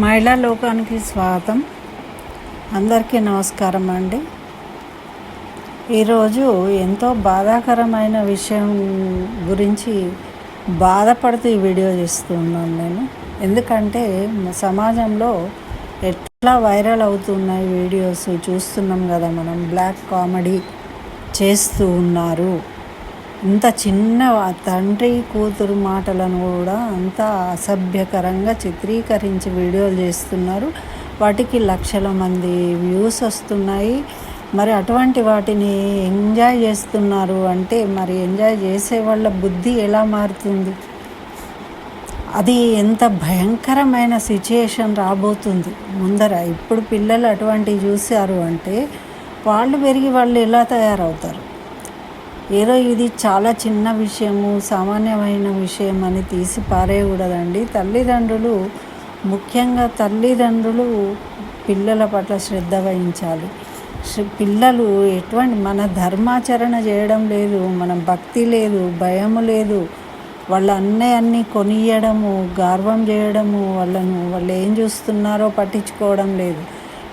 మహిళా లోకానికి స్వాగతం. అందరికీ నమస్కారం అండి. ఈరోజు ఎంతో బాధాకరమైన విషయం గురించి బాధపడుతూ ఈ వీడియో చేస్తున్నాను నేను. ఎందుకంటే సమాజంలో ఎట్లా వైరల్ అవుతున్నాయి వీడియోస్ చూస్తున్నాం కదా మనం. బ్లాక్ కామెడీ చేస్తూ ఉన్నారు. ఇంత చిన్న తండ్రి కూతురు మాటలను కూడా అంత అసభ్యకరంగా చిత్రీకరించి వీడియోలు చేస్తున్నారు. వాటికి లక్షల మంది వ్యూస్ వస్తున్నాయి. మరి అటువంటి వాటిని ఎంజాయ్ చేస్తున్నారు అంటే మరి ఎంజాయ్ చేసే వాళ్ళ బుద్ధి ఎలా మారుతుంది? అది ఎంత భయంకరమైన సిచ్యుయేషన్ రాబోతుంది. ముందర ఇప్పుడు పిల్లలు అటువంటివి చూశారు అంటే వాళ్ళు పెరిగి వాళ్ళు ఎలా తయారవుతారు? ఏదో ఇది చాలా చిన్న విషయము సామాన్యమైన విషయం అని తీసి పారేయకూడదండి. తల్లిదండ్రులు ముఖ్యంగా తల్లిదండ్రులు పిల్లల పట్ల శ్రద్ధ వహించాలి. పిల్లలు ఎటువంటి మన ధర్మాచరణ చేయడం లేదు మన భక్తి లేదు భయము లేదు. వాళ్ళ అన్నయ్య అన్నీ కొనియడము గర్వం చేయడము వాళ్ళను వాళ్ళు ఏం చూస్తున్నారో పట్టించుకోవడం లేదు.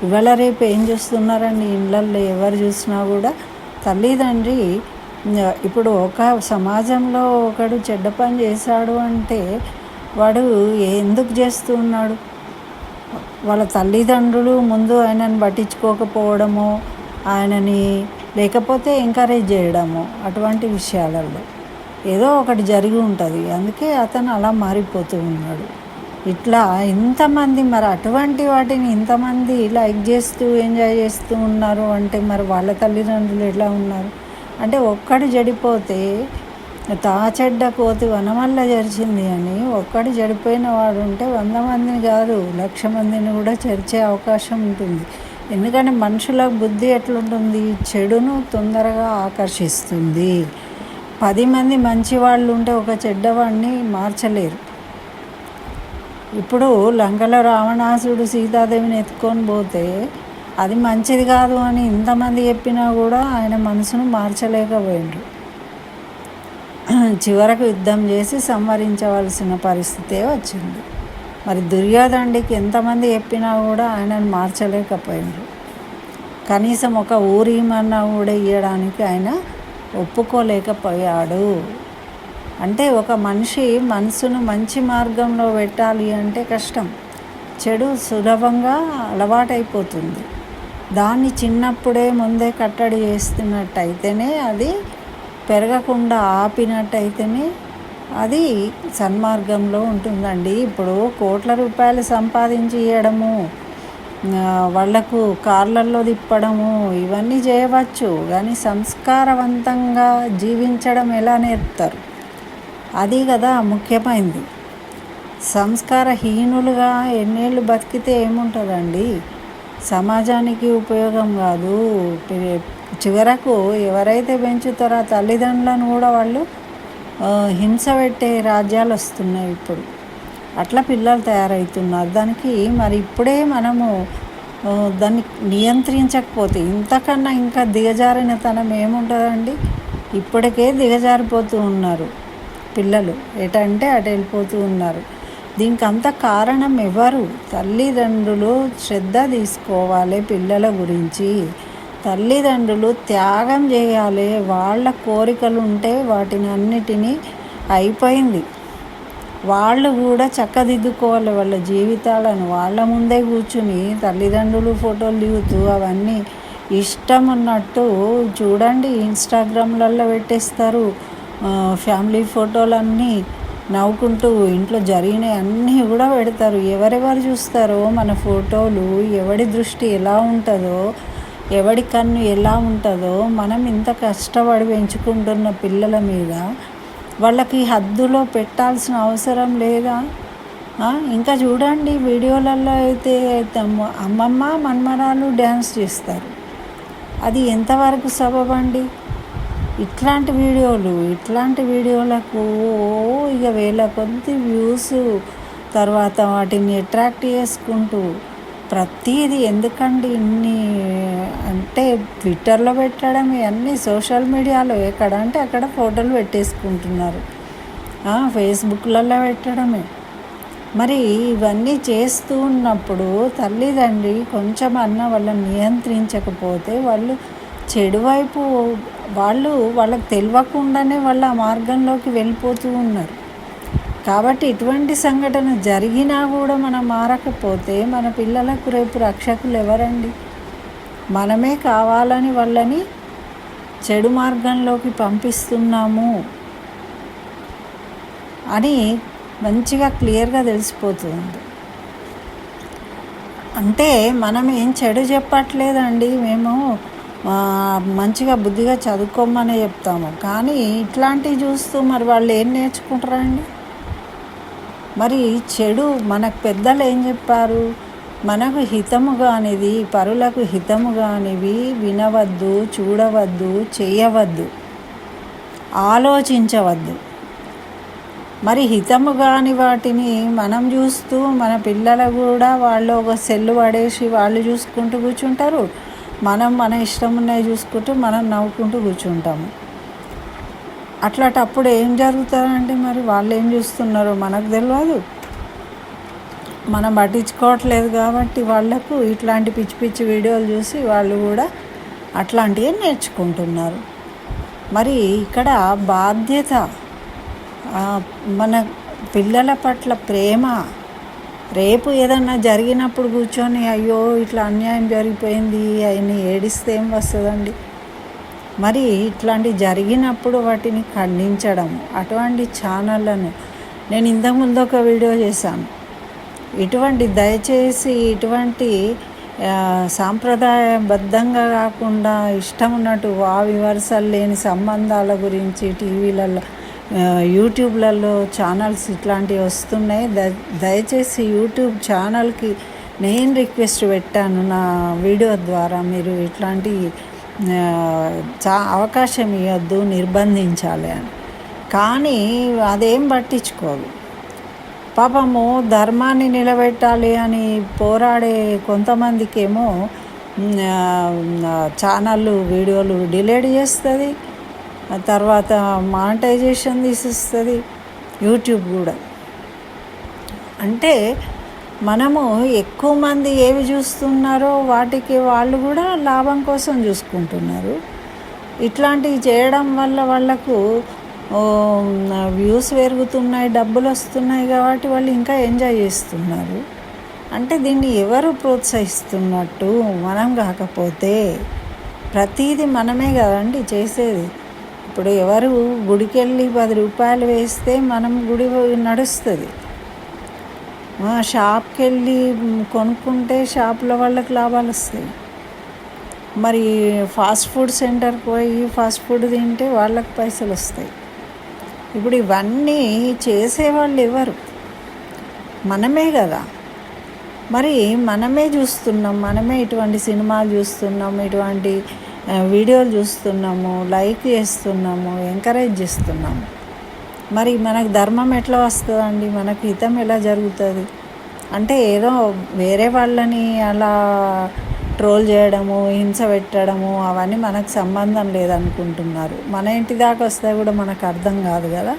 ఇవాళ రేపు ఏం చూస్తున్నారండి? ఇళ్ళల్లో ఎవరు చూసినా కూడా తల్లిదండ్రి ఇప్పుడు ఒక సమాజంలో ఒకడు చెడ్డ పని చేశాడు అంటే వాడు ఎందుకు చేస్తూ ఉన్నాడు? వాళ్ళ తల్లిదండ్రులు ముందు ఆయనను పట్టించుకోకపోవడము ఆయనని లేకపోతే ఎంకరేజ్ చేయడము అటువంటి విషయాలలో ఏదో ఒకటి జరిగి ఉంటుంది. అందుకే అతను అలా మారిపోతూ ఉన్నాడు. ఇట్లా ఇంతమంది మరి అటువంటి వాటిని ఇంతమంది లైక్ చేస్తూ ఎంజాయ్ చేస్తూ ఉన్నారు అంటే మరి వాళ్ళ తల్లిదండ్రులు ఎలా ఉన్నారు? అంటే ఒక్కడు చెడిపోతే తా చెడ్డ కోతి వనమల్ల జరిచింది అని ఒక్కడు చెడిపోయిన వాడు ఉంటే వంద మందిని కాదు లక్ష మందిని కూడా చేర్చే అవకాశం ఉంటుంది. ఎందుకంటే మనుషుల బుద్ధి ఎట్లుంటుంది? చెడును తొందరగా ఆకర్షిస్తుంది. పది మంది మంచి వాళ్ళు ఉంటే ఒక చెడ్డవాడిని మార్చలేరు. ఇప్పుడు లంకలో రావణాసుడు సీతాదేవిని ఎత్తుకొని పోతే అది మంచిది కాదు అని ఇంతమంది చెప్పినా కూడా ఆయన మనసును మార్చలేకపోయిండ్రు. చివరకు యుద్ధం చేసి సంహరించవలసిన పరిస్థితే వచ్చింది. మరి దుర్యోధనుడికి ఎంతమంది చెప్పినా కూడా ఆయనను మార్చలేకపోయిండ్రు. కనీసం ఒక ఊరిమన్నా కూడా ఇవ్వడానికి ఆయన ఒప్పుకోలేకపోయాడు. అంటే ఒక మనిషి మనసును మంచి మార్గంలో పెట్టాలి అంటే కష్టం. చెడు సులభంగా అలవాటైపోతుంది. దాన్ని చిన్నప్పుడే ముందే కట్టడి చేస్తున్నట్టయితేనే అది పెరగకుండా ఆపినట్టయితేనే అది సన్మార్గంలో ఉంటుందండి. ఇప్పుడు కోట్ల రూపాయలు సంపాదించి ఇవ్వడము వాళ్ళకు కార్లల్లో తిప్పడము ఇవన్నీ చేయవచ్చు. కానీ సంస్కారవంతంగా జీవించడం ఎలా నేర్పుతారు? అది కదా ముఖ్యమైనది సంస్కారహీనులుగా ఎన్నేళ్ళు బతికితే ఏముంటుందండి? సమాజానికి ఉపయోగం కాదు. చివరకు ఎవరైతే పెంచుతారో ఆ తల్లిదండ్రులను కూడా వాళ్ళు హింస పెట్టే రాజ్యాలు వస్తున్నాయి ఇప్పుడు. అట్లా పిల్లలు తయారవుతున్నారు. దానికి మరి ఇప్పుడే మనము దాన్ని నియంత్రించకపోతే ఇంతకన్నా ఇంకా దిగజారిన తనం ఏముంటుందండి? ఇప్పటికే దిగజారిపోతూ ఉన్నారు పిల్లలు. ఎటంటే అటు వెళ్ళిపోతూ ఉన్నారు. దీనికి అంత కారణం ఎవరు? తల్లిదండ్రులు శ్రద్ధ తీసుకోవాలి పిల్లల గురించి. తల్లిదండ్రులు త్యాగం చేయాలి. వాళ్ళ కోరికలు ఉంటే వాటిని అన్నిటినీ అయిపోయింది. వాళ్ళు కూడా చక్కదిద్దుకోవాలి వాళ్ళ జీవితాలను. వాళ్ళ ముందే కూర్చుని తల్లిదండ్రులు ఫోటోలు దిగుతూ అవన్నీ ఇష్టం ఉన్నట్టు చూడండి ఇన్స్టాగ్రామ్లలో పెట్టేస్తారు. ఫ్యామిలీ ఫోటోలన్నీ నవ్వుకుంటూ ఇంట్లో జరిగినవి అన్నీ కూడా పెడతారు. ఎవరెవరు చూస్తారో మన ఫోటోలు ఎవడి దృష్టి ఎలా ఉంటుందో ఎవడి కన్ను ఎలా ఉంటుందో మనం ఇంత కష్టపడి పెంచుకుంటున్న పిల్లల మీద వాళ్ళకి హద్దులో పెట్టాల్సిన అవసరం లేదా? ఇంకా చూడండి వీడియోలలో అయితే అమ్మమ్మ మన్మరాలు డ్యాన్స్ చేస్తారు. అది ఎంతవరకు సబబండి ఇట్లాంటి వీడియోలు ఇట్లాంటి వీడియోలకు ఇక వేల కొద్ది వ్యూస్ తర్వాత వాటిని అట్రాక్ట్ చేసుకుంటూ ప్రతిదీ ఎందుకండి ఇన్ని అంటే ట్విట్టర్లో పెట్టడం ఇవన్నీ సోషల్ మీడియాలో ఎక్కడ అంటే అక్కడ ఫోటోలు పెట్టేసుకుంటున్నారు. ఫేస్బుక్లలో పెట్టడమే. మరి ఇవన్నీ చేస్తూ ఉన్నప్పుడు తల్లిదండ్రి కొంచెం అన్న వాళ్ళని నియంత్రించకపోతే వాళ్ళు చెడు వైపు వాళ్ళు వాళ్ళకి తెలియకుండానే వాళ్ళ ఆ మార్గంలోకి వెళ్ళిపోతూ ఉన్నారు. కాబట్టి ఇటువంటి సంఘటన జరిగినా కూడా మనం మారకపోతే మన పిల్లలకు రేపు రక్షకులు ఎవరండి? మనమే కావాలని వాళ్ళని చెడు మార్గంలోకి పంపిస్తున్నాము అని మంచిగా క్లియర్గా తెలిసిపోతుంది. అంటే మనం ఏం చెడు చెప్పట్లేదండి. మేము మంచిగా బుద్ధిగా చదువుకోమని చెప్తాము. కానీ ఇట్లాంటివి చూస్తూ మరి వాళ్ళు ఏం నేర్చుకుంటారండి? మరి చెడు మనకు పెద్దలు ఏం చెప్పారు? మనకు హితము కానిది పరులకు హితము కానివి వినవద్దు చూడవద్దు చేయవద్దు ఆలోచించవద్దు. మరి హితము కాని వాటిని మనం చూస్తూ మన పిల్లలు కూడా వాళ్ళు ఒక సెల్లు పడేసి వాళ్ళు చూసుకుంటూ కూర్చుంటారు. మనం మన ఇష్టం ఉన్నాయి చూసుకుంటూ మనం నవ్వుకుంటూ కూర్చుంటాము. అట్లాంటప్పుడు ఏం జరుగుతారంటే మరి? వాళ్ళు ఏం చూస్తున్నారో మనకు తెలియదు మనం పట్టించుకోవట్లేదు కాబట్టి వాళ్ళకు ఇట్లాంటి పిచ్చి పిచ్చి వీడియోలు చూసి వాళ్ళు కూడా అట్లాంటివి నేర్చుకుంటున్నారు. మరి ఇక్కడ బాధ్యత మన పిల్లల పట్ల ప్రేమ రేపు ఏదన్నా జరిగినప్పుడు కూర్చొని అయ్యో ఇట్లా అన్యాయం జరిగిపోయింది అని ఏడిస్తే ఏం వస్తుందండి? మరి ఇట్లాంటి జరిగినప్పుడు వాటిని ఖండించడం అటువంటి ఛానళ్ళను నేను ఇంతకుముందు ఒక వీడియో చేశాను. ఇటువంటి దయచేసి ఇటువంటి సాంప్రదాయబద్ధంగా కాకుండా ఇష్టం ఉన్నట్టు వా వరుసలు లేని సంబంధాల గురించి టీవీలలో యూట్యూబ్లలో ఛానల్స్ ఇట్లాంటివి వస్తున్నాయి. ద దయచేసి యూట్యూబ్ ఛానల్కి నేను రిక్వెస్ట్ పెట్టాను నా వీడియో ద్వారా. మీరు ఇట్లాంటి చా అవకాశం ఇవ్వద్దు నిర్బంధించాలి అని. కానీ అదేం పట్టించుకోదు. పాపము ధర్మాన్ని నిలబెట్టాలి అని పోరాడే కొంతమందికేమో ఛానళ్ళు వీడియోలు డిలేట్ చేస్తుంది. తర్వాత మానిటైజేషన్ తీసిస్తుంది యూట్యూబ్ కూడా. అంటే మనము ఎక్కువ మంది ఏవి చూస్తున్నారో వాటికి వాళ్ళు కూడా లాభం కోసం చూసుకుంటున్నారు. ఇట్లాంటివి చేయడం వల్ల వాళ్ళకు వ్యూస్ పెరుగుతున్నాయి డబ్బులు వస్తున్నాయి కాబట్టి వాళ్ళు ఇంకా ఎంజాయ్ చేస్తున్నారు. అంటే దీన్ని ఎవరు ప్రోత్సహిస్తున్నట్టు మనం కాకపోతే ప్రతీది మనమే కదండి చేసేది. ఇప్పుడు ఎవరు గుడికి వెళ్ళి పది రూపాయలు వేస్తే మనం గుడి నడుస్తుంది. షాప్కి వెళ్ళి కొనుక్కుంటే షాప్లో వాళ్ళకి లాభాలు వస్తాయి. మరి ఫాస్ట్ ఫుడ్ సెంటర్కి పోయి ఫాస్ట్ ఫుడ్ తింటే వాళ్ళకి పైసలు వస్తాయి. ఇప్పుడు ఇవన్నీ చేసేవాళ్ళు ఎవరు? మనమే కదా. మరి మనమే చూస్తున్నాం మనమే ఇటువంటి సినిమాలు చూస్తున్నాం ఇటువంటి వీడియోలు చూస్తున్నాము లైక్ చేస్తున్నాము ఎంకరేజ్ చేస్తున్నాము. మరి మనకు ధర్మం ఎట్లా వస్తుందండి? మనకు హితం ఎలా జరుగుతుంది? అంటే ఏదో వేరే వాళ్ళని అలా ట్రోల్ చేయడము హింస పెట్టడము అవన్నీ మనకు సంబంధం లేదనుకుంటున్నారు. మన ఇంటి దాకా వస్తే కూడా మనకు అర్థం కాదు కదా?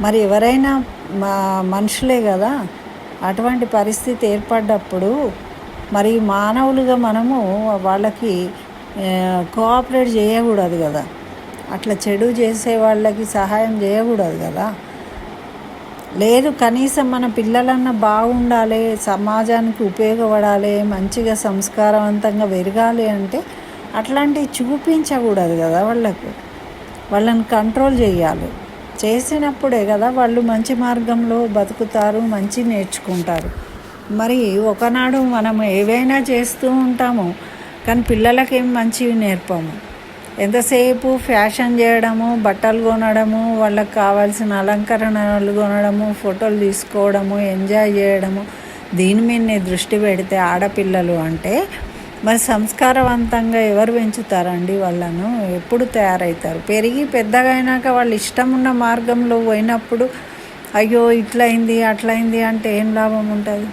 మరి ఎవరైనా మా మనుషులే కదా? అటువంటి పరిస్థితి ఏర్పడ్డప్పుడు మరి మానవులుగా మనము వాళ్ళకి కోఆపరేట్ చేయకూడదు కదా. అట్లా చెడు చేసే వాళ్ళకి సహాయం చేయకూడదు కదా. లేదు కనీసం మన పిల్లలన్నా బాగుండాలి సమాజానికి ఉపయోగపడాలి మంచిగా సంస్కారవంతంగా పెరగాలి అంటే అట్లాంటివి చూపించకూడదు కదా వాళ్ళకు. వాళ్ళని కంట్రోల్ చేయాలి. చేసినప్పుడే కదా వాళ్ళు మంచి మార్గంలో బతుకుతారు మంచి నేర్చుకుంటారు. మరి ఒకనాడు మనం ఏవైనా చేస్తూ ఉంటాము కానీ పిల్లలకేం మంచివి నేర్పము. ఎంతసేపు ఫ్యాషన్ చేయడము బట్టలు కొనడము వాళ్ళకి కావాల్సిన అలంకరణలు కొనడము ఫోటోలు తీసుకోవడము ఎంజాయ్ చేయడము దీని మీదనే దృష్టి పెడితే ఆడపిల్లలు అంటే మరి సంస్కారవంతంగా ఎవరు పెంచుతారండి వాళ్ళను? ఎప్పుడు తయారవుతారు పెరిగి పెద్దగా అయినాక వాళ్ళు ఇష్టం ఉన్న మార్గంలో పోయినప్పుడు అయ్యో ఇట్లయింది అట్లయింది అంటే ఏం లాభం ఉంటుంది?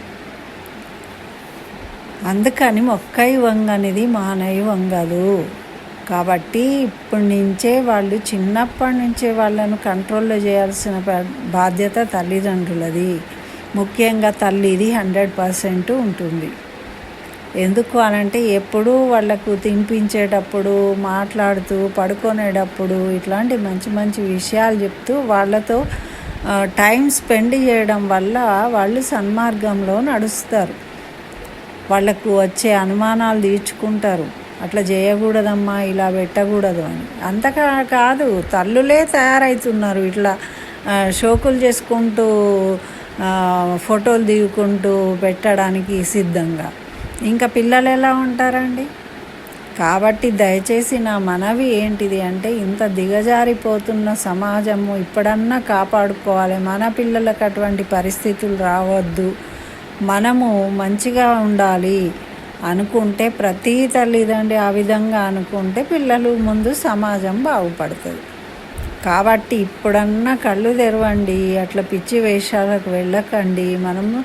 అందుకని మొక్కై వంగ అనేది మానై వంగదు. కాబట్టి ఇప్పటి నుంచే వాళ్ళు చిన్నప్పటి నుంచే వాళ్ళను కంట్రోల్లో చేయాల్సిన బాధ్యత తల్లిదండ్రులది. ముఖ్యంగా తల్లిది హండ్రెడ్ పర్సెంట్ ఉంటుంది. ఎందుకు అనంటే ఎప్పుడూ వాళ్ళకు తినిపించేటప్పుడు మాట్లాడుతూ పడుకునేటప్పుడు ఇట్లాంటి మంచి మంచి విషయాలు చెప్తూ వాళ్ళతో టైం స్పెండ్ చేయడం వల్ల వాళ్ళు సన్మార్గంలో నడుస్తారు. వాళ్ళకు వచ్చే అనుమానాలు తీర్చుకుంటారు. అట్లా చేయకూడదమ్మా ఇలా పెట్టకూడదు అని. అంతకా కాదు తల్లులే తయారవుతున్నారు ఇట్లా షోకులు చేసుకుంటూ ఫోటోలు దిగుకుంటూ పెట్టడానికి సిద్ధంగా. ఇంకా పిల్లలు ఎలా ఉంటారండి? కాబట్టి దయచేసి నా మనవి ఏంటిది అంటే ఇంత దిగజారిపోతున్న సమాజము ఇప్పుడన్నా కాపాడుకోవాలి. మన పిల్లలకు అటువంటి పరిస్థితులు రావద్దు. మనము మంచిగా ఉండాలి అనుకుంటే ప్రతి తల్లిదండ్రి ఆ విధంగా అనుకుంటే పిల్లలు ముందు సమాజం బాగుపడుతుంది. కాబట్టి ఇప్పుడన్నా కళ్ళు తెరవండి అట్లా పిచ్చి వేషాలకు వెళ్ళకండి. మనము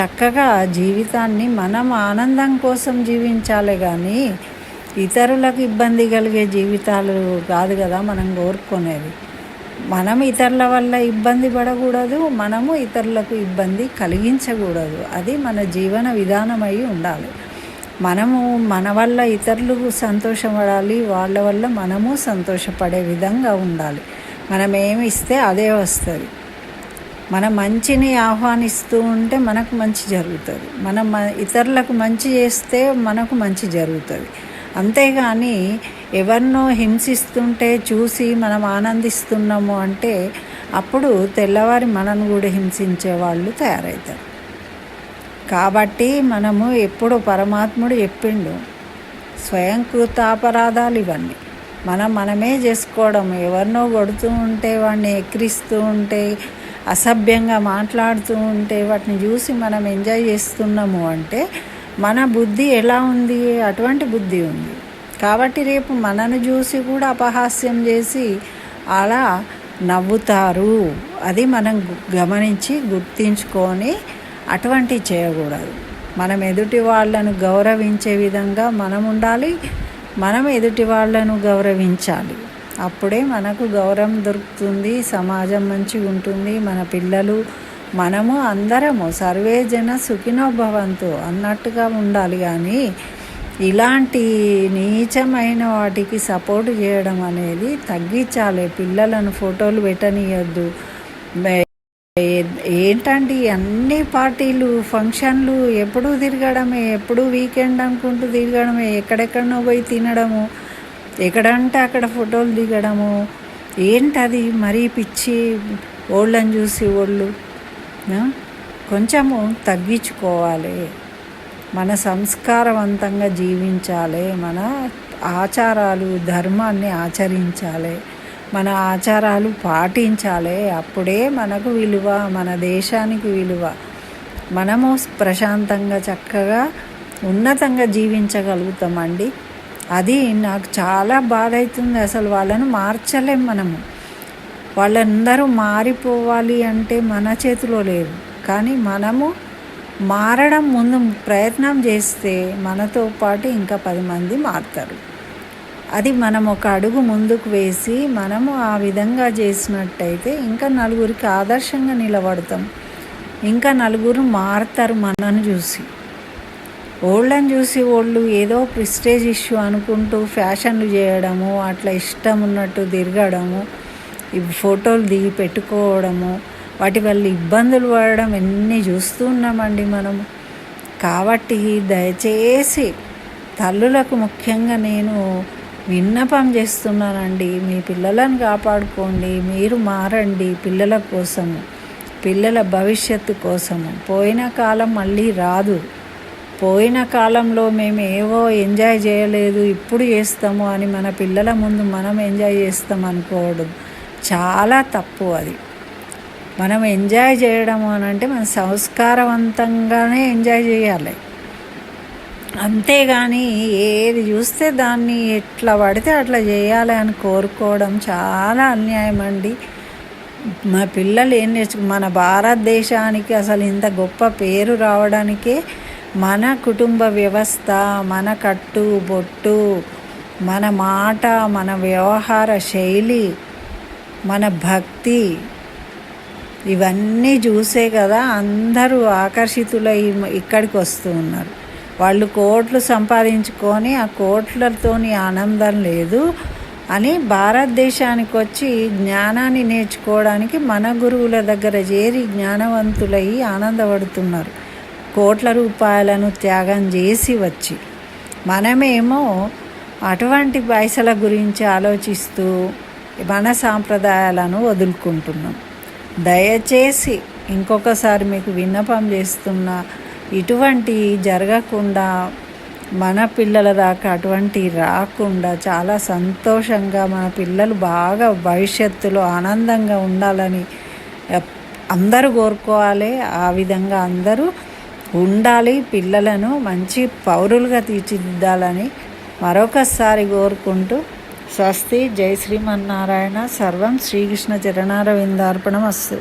చక్కగా జీవితాన్ని మనం ఆనందం కోసం జీవించాలి కానీ ఇతరులకు ఇబ్బంది కలిగే జీవితాలు కాదు కదా మనం కోరుకునేది. మనం ఇతరుల వల్ల ఇబ్బంది పడకూడదు మనము ఇతరులకు ఇబ్బంది కలిగించకూడదు. అది మన జీవన విధానమై ఉండాలి. మనము మన వల్ల ఇతరులు సంతోషపడాలి వాళ్ళ వల్ల మనము సంతోషపడే విధంగా ఉండాలి. మనం ఏమి ఇస్తే అదే వస్తుంది. మన మంచిని ఆహ్వానిస్తూ ఉంటే మనకు మంచి జరుగుతుంది. మనం ఇతరులకు మంచి చేస్తే మనకు మంచి జరుగుతుంది. అంతేగాని ఎవరినో హింసిస్తుంటే చూసి మనం ఆనందిస్తున్నాము అంటే అప్పుడు తెల్లవారి మనను కూడా హింసించే వాళ్ళు తయారవుతారు కాబట్టి మనము ఎప్పుడు పరమాత్ముడు చెప్పిండు స్వయంకృత అపరాధాలు ఇవన్నీ. మనం మనమే చేసుకోవడం ఎవరినో కొడుతూ ఉంటే వాడిని ఎక్కిరిస్తూ ఉంటే అసభ్యంగా మాట్లాడుతూ ఉంటే వాటిని చూసి మనం ఎంజాయ్ చేస్తున్నాము అంటే మన బుద్ధి ఎలా ఉంది? అటువంటి బుద్ధి ఉంది. కాబట్టి రేపు మనను చూసి కూడా అపహాస్యం చేసి అలా నవ్వుతారు. అది మనం గమనించి గుర్తించుకొని అటువంటి చేయకూడదు. మనం ఎదుటి వాళ్ళను గౌరవించే విధంగా మనం ఉండాలి. మనం ఎదుటి వాళ్ళను గౌరవించాలి. అప్పుడే మనకు గౌరవం దొరుకుతుంది. సమాజం మంచిగా ఉంటుంది మన పిల్లలు మనము అందరము సర్వే జన సుఖినోభవంతు అన్నట్టుగా ఉండాలి కానీ ఇలాంటి నీచమైన వాటికి సపోర్ట్ చేయడం అనేది తగ్గించాలి. పిల్లలను ఫోటోలు పెట్టనియద్దు. ఏంటండి అన్ని పార్టీలు ఫంక్షన్లు ఎప్పుడు తిరగడమే ఎప్పుడు వీకెండ్ అనుకుంటూ తిరగడమే ఎక్కడెక్కడనో పోయి తినడము ఎక్కడంటే అక్కడ ఫోటోలు దిగడము. ఏంటది మరీ పిచ్చి ఓళ్ళని చూసి ఓళ్ళు? కొంచెము తగ్గించుకోవాలి. మన సంస్కారవంతంగా జీవించాలి. మన ఆచారాలు ధర్మాన్ని ఆచరించాలి. మన ఆచారాలు పాటించాలి. అప్పుడే మనకు విలువ మన దేశానికి విలువ. మనము ప్రశాంతంగా చక్కగా ఉన్నతంగా జీవించగలుగుతామండి. అది నాకు చాలా బాధ అవుతుంది అసలు వాళ్ళను మార్చలేం మనము. వాళ్ళందరూ మారిపోవాలి అంటే మన చేతిలో లేదు. కానీ మనము మారడం ముందు ప్రయత్నం చేస్తే మనతో పాటు ఇంకా పది మంది మారుతారు. అది మనం ఒక అడుగు ముందుకు వేసి మనము ఆ విధంగా చేసినట్టయితే ఇంకా నలుగురికి ఆదర్శంగా నిలబడతాం. ఇంకా నలుగురు మారుతారు మనను చూసి. ఓళ్ళని చూసి వాళ్ళు ఏదో ప్రిస్టేజ్ ఇష్యూ అనుకుంటూ ఫ్యాషన్లు చేయడము అట్లా ఇష్టం ఉన్నట్టు తిరగడము ఫోటోలు దిగి పెట్టుకోవడము వాటి వల్ల ఇబ్బందులు పడడం ఎన్ని చూస్తూ ఉన్నామండి మనము. కాబట్టి దయచేసి తల్లులకు ముఖ్యంగా నేను విన్నపం చేస్తున్నానండి. మీ పిల్లలను కాపాడుకోండి మీరు మారండి పిల్లల కోసము పిల్లల భవిష్యత్తు కోసము. పోయిన కాలం మళ్ళీ రాదు. పోయిన కాలంలో మేము ఏవో ఎంజాయ్ చేయలేదు ఇప్పుడు చేస్తాము అని మన పిల్లల ముందు మనం ఎంజాయ్ చేస్తాం అనుకోవడం చాలా తప్పు అది. మనం ఎంజాయ్ చేయడం అని అంటే మనం సంస్కారవంతంగానే ఎంజాయ్ చేయాలి. అంతేగాని ఏది చూస్తే దాన్ని ఎట్లా పడితే అట్లా చేయాలి అని కోరుకోవడం చాలా అన్యాయం అండి. మా పిల్లలు ఏం నేర్చుకు మన భారతదేశానికి అసలు ఇంత గొప్ప పేరు రావడానికే మన కుటుంబ వ్యవస్థ మన కట్టు బొట్టు మన మాట మన వ్యవహార శైలి మన భక్తి. ఇవన్నీ చూసే కదా అందరూ ఆకర్షితులై ఇక్కడికి వస్తూ ఉన్నారు. వాళ్ళు కోట్లు సంపాదించుకొని ఆ కోట్లతోని ఆనందం లేదు అని భారతదేశానికి వచ్చి జ్ఞానాన్ని నేర్చుకోవడానికి మన గురువుల దగ్గర చేరి జ్ఞానవంతులై ఆనందపడుతున్నారు. కోట్ల రూపాయలను త్యాగం చేసి వచ్చి. మనమేమో అటువంటి పైసల గురించి ఆలోచిస్తూ మన సాంప్రదాయాలను వదులుకుంటున్నాం. దయచేసి ఇంకొకసారి మీకు విన్నపం చేస్తున్నా ఇటువంటి జరగకుండా మన పిల్లల దాకా అటువంటి రాకుండా చాలా సంతోషంగా మన పిల్లలు బాగా భవిష్యత్తులో ఆనందంగా ఉండాలని అందరూ కోరుకోవాలి. ఆ విధంగా అందరూ ఉండాలి. పిల్లలను మంచి పౌరులుగా తీర్చిదిద్దాలని మరొకసారి కోరుకుంటూ స్వస్తి. జై శ్రీమన్నారాయణ. సర్వం శ్రీకృష్ణ చరణారవిందార్పణం అస్సు